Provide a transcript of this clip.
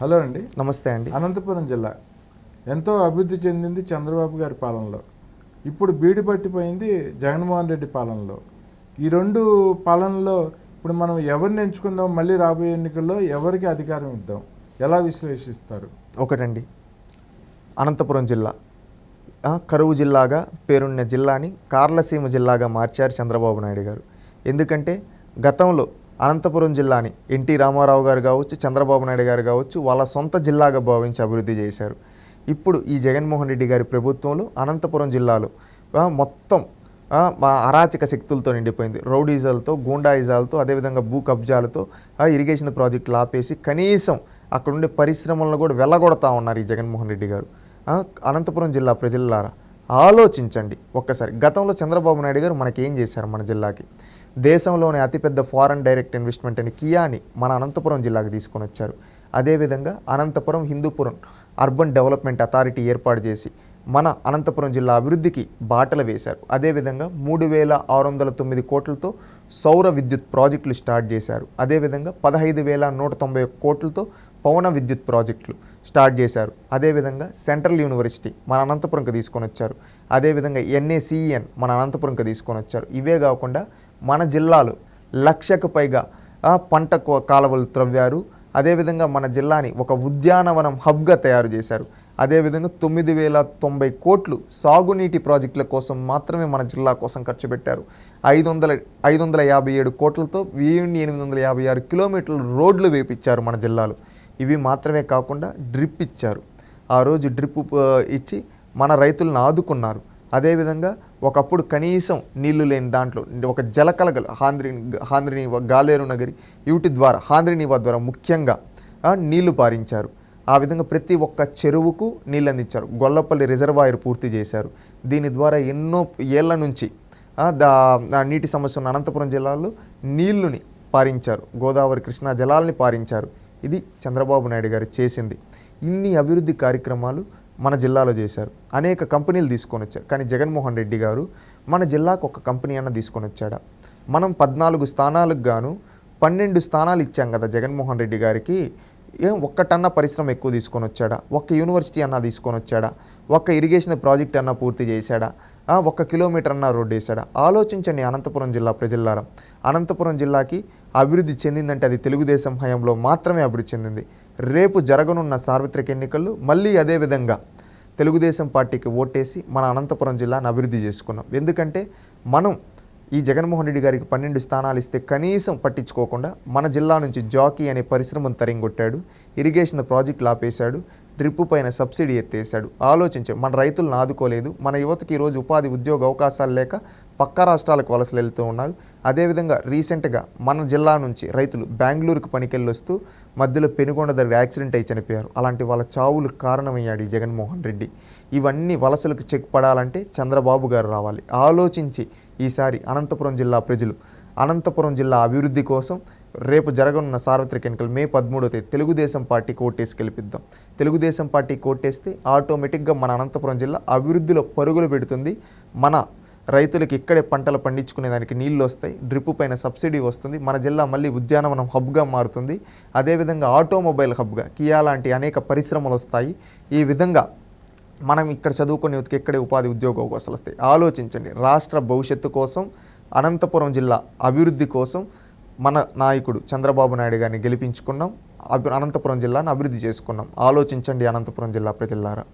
Hello అండి. నమస్తే అండి. అనంతపురం జిల్లా. ఎంతో అభివృద్ధి చెందింది చంద్రబాబు గారి పాలనలో. ఇప్పుడు బీడి పట్టిపోయింది జగన్మోహన్ రెడ్డి పాలనలో. ఈ రెండు పాలనలో ఇప్పుడు మనం ఎవరిని ఎంచుకుందాం మళ్ళీ రాబోయే ఎన్నికల్లో ఎవరికి అధికారం ఇద్దాం? ఎలా విశ్లేషిస్తారు? ఒకటండి. అనంతపురం జిల్లా. కరువు జిల్లాగా పేరున్న జిల్లాని కార్లసీమ జిల్లాగా మార్చారు చంద్రబాబు నాయుడు గారు. ఎందుకంటే గతంలో అనంతపురం జిల్లాని ఎన్టీ రామారావు గారు కావచ్చు చంద్రబాబు నాయుడు గారు కావచ్చు వాళ్ళ సొంత జిల్లాగా భావించి అభివృద్ధి చేశారు. ఇప్పుడు ఈ జగన్మోహన్ రెడ్డి గారి ప్రభుత్వంలో అనంతపురం జిల్లాలో మొత్తం మా అరాచక శక్తులతో నిండిపోయింది. రౌడీజాలతో గూండాయిజాలతో అదేవిధంగా భూ కబ్జాలతో ఇరిగేషన్ ప్రాజెక్టులు ఆపేసి కనీసం అక్కడ ఉండే పరిశ్రమలను కూడా వెళ్ళగొడతా ఉన్నారు ఈ జగన్మోహన్ రెడ్డి గారు. అనంతపురం జిల్లా ప్రజలారా ఆలోచించండి. ఒక్కసారి గతంలో చంద్రబాబు నాయుడు గారు మనకేం చేశారు మన జిల్లాకి? దేశంలోనే అతిపెద్ద ఫారెన్ డైరెక్ట్ ఇన్వెస్ట్మెంట్ అని కియాని మన అనంతపురం జిల్లాకు తీసుకొని వచ్చారు. అదేవిధంగా Anantapuram Hindupuram urban development authority ఏర్పాటు చేసి మన అనంతపురం జిల్లా అభివృద్ధికి బాటలు వేశారు. అదేవిధంగా మూడు వేల ఆరు వందల తొమ్మిది కోట్లతో సౌర విద్యుత్ ప్రాజెక్టులు స్టార్ట్ చేశారు. అదేవిధంగా పదహైదు వేల నూట తొంభై కోట్లతో పవన విద్యుత్ ప్రాజెక్టులు స్టార్ట్ చేశారు. అదేవిధంగా సెంట్రల్ యూనివర్సిటీ మన అనంతపురంకి తీసుకొని వచ్చారు. అదేవిధంగా ఎన్ఏసిఈఎన్ మన అనంతపురంకి తీసుకొని వచ్చారు. ఇవే కాకుండా మన జిల్లాలో లక్షకు పైగా పంట కాలువలు త్రవ్వారు. అదేవిధంగా మన జిల్లాని ఒక ఉద్యానవనం హబ్గా తయారు చేశారు. అదేవిధంగా తొమ్మిది వేల తొంభై కోట్లు సాగునీటి ప్రాజెక్టుల కోసం మాత్రమే మన జిల్లా కోసం ఖర్చు పెట్టారు. ఐదు వందల ఐదు వందల యాభై ఏడు కోట్లతో వెయ్యి ఎనిమిది వందల యాభై ఆరు కిలోమీటర్ల రోడ్లు వేపించారు మన జిల్లాలో. ఇవి మాత్రమే కాకుండా డ్రిప్ ఇచ్చారు. ఆ రోజు డ్రిప్ ఇచ్చి మన రైతులను ఆదుకున్నారు. అదేవిధంగా ఒకప్పుడు కనీసం నీళ్ళు లేని దాంట్లో ఒక జలకలగలు హాంద్రి హాంద్రిని గాలేరు నగరి వీటి ద్వారా హాంద్రినీవా ద్వారా ముఖ్యంగా నీళ్ళు పారించారు. ఆ విధంగా ప్రతి ఒక్క చెరువుకు నీళ్ళు అందించారు గొల్లపల్లి రిజర్వాయర్ పూర్తి చేశారు. దీని ద్వారా ఎన్నో ఏళ్ళ నుంచి దా నీటి సమస్య ఉన్న అనంతపురం జిల్లాలో నీళ్ళుని పారించారు. గోదావరి కృష్ణా జలాల్ని పారించారు. ఇది చంద్రబాబు నాయుడు గారు చేసింది. ఇన్ని అభివృద్ధి కార్యక్రమాలు మన జిల్లాలో చేశారు. అనేక కంపెనీలు తీసుకొని వచ్చారు. కానీ జగన్మోహన్ రెడ్డి గారు మన జిల్లాకు ఒక కంపెనీ అన్న తీసుకొని వచ్చాడా? మనం పద్నాలుగు స్థానాలకు గాను పన్నెండు స్థానాలు ఇచ్చాం కదా జగన్మోహన్ రెడ్డి గారికి. ఏం ఒక్కటన్నా పరిశ్రమ ఎక్కువ తీసుకొని వచ్చాడా? ఒక్క యూనివర్సిటీ అన్నా తీసుకొని వచ్చాడా? ఒక్క ఇరిగేషన్ ప్రాజెక్ట్ అన్నా పూర్తి చేశాడా? ఒక్క కిలోమీటర్ అన్నా రోడ్డు వేశాడా. ఆలోచించండి అనంతపురం జిల్లా ప్రజల్లారా అనంతపురం జిల్లాకి అభివృద్ధి చెందిందంటే అది తెలుగుదేశం హయాంలో మాత్రమే అభివృద్ధి చెందింది. రేపు జరగనున్న సార్వత్రిక ఎన్నికల్లో మళ్ళీ అదే విధంగా తెలుగుదేశం పార్టీకి ఓటేసి మన అనంతపురం జిల్లాను అభివృద్ధి చేసుకున్నాం. ఎందుకంటే మనం ఈ జగన్మోహన్ రెడ్డి గారికి పన్నెండు స్థానాలు ఇస్తే కనీసం పట్టించుకోకుండా మన జిల్లా నుంచి జాకీ అనే పరిశ్రమను తరింగొట్టాడు ఇరిగేషన్ ప్రాజెక్టులు ఆపేశాడు. డ్రిప్ పైన సబ్సిడీ ఎత్తేసాడు ఆలోచించే మన రైతులను ఆదుకోలేదు. మన యువతకి ఈరోజు ఉపాధి ఉద్యోగ అవకాశాలు లేక పక్క రాష్ట్రాలకు వలసలు వెళ్తూ ఉన్నారు. అదేవిధంగా రీసెంట్గా మన జిల్లా నుంచి రైతులు బెంగళూరుకు పనికెళ్ళి వస్తూ మధ్యలో పెనుగొండ దగ్గర యాక్సిడెంట్ అయి చనిపోయారు. అలాంటి వాళ్ళ చావులకు కారణమయ్యాడు ఈ జగన్మోహన్ రెడ్డి. ఇవన్నీ వలసలకు చెక్ పడాలంటే చంద్రబాబు గారు రావాలి. ఆలోచించి ఈసారి అనంతపురం జిల్లా ప్రజలు అనంతపురం జిల్లా అభివృద్ధి కోసం రేపు జరగనున్న సార్వత్రిక ఎన్నికలు మే పదమూడో తేదీ తెలుగుదేశం పార్టీ కోటేసి గెలిపిద్దాం. తెలుగుదేశం పార్టీ కోటేస్తే ఆటోమేటిక్గా మన అనంతపురం జిల్లా అభివృద్ధిలో పరుగులు పెడుతుంది. మన రైతులకు ఇక్కడే పంటలు పండించుకునే దానికి నీళ్ళు వస్తాయి. డ్రిప్ పైన సబ్సిడీ వస్తుంది. మన జిల్లా మళ్ళీ ఉద్యానవనం హబ్గా మారుతుంది. అదేవిధంగా ఆటోమొబైల్ హబ్గా కియా లాంటి అనేక పరిశ్రమలు వస్తాయి. ఈ విధంగా మనం ఇక్కడ చదువుకునే యువతకి ఇక్కడే ఉపాధి ఉద్యోగ అవకాశాలు వస్తాయి. ఆలోచించండి. రాష్ట్ర భవిష్యత్తు కోసం అనంతపురం జిల్లా అభివృద్ధి కోసం మన నాయకుడు చంద్రబాబు నాయుడు గారిని గెలిపించుకున్నాం. అభి- అనంతపురం జిల్లాను అభివృద్ధి చేసుకున్నాం. ఆలోచించండి అనంతపురం జిల్లా ప్రజలారా.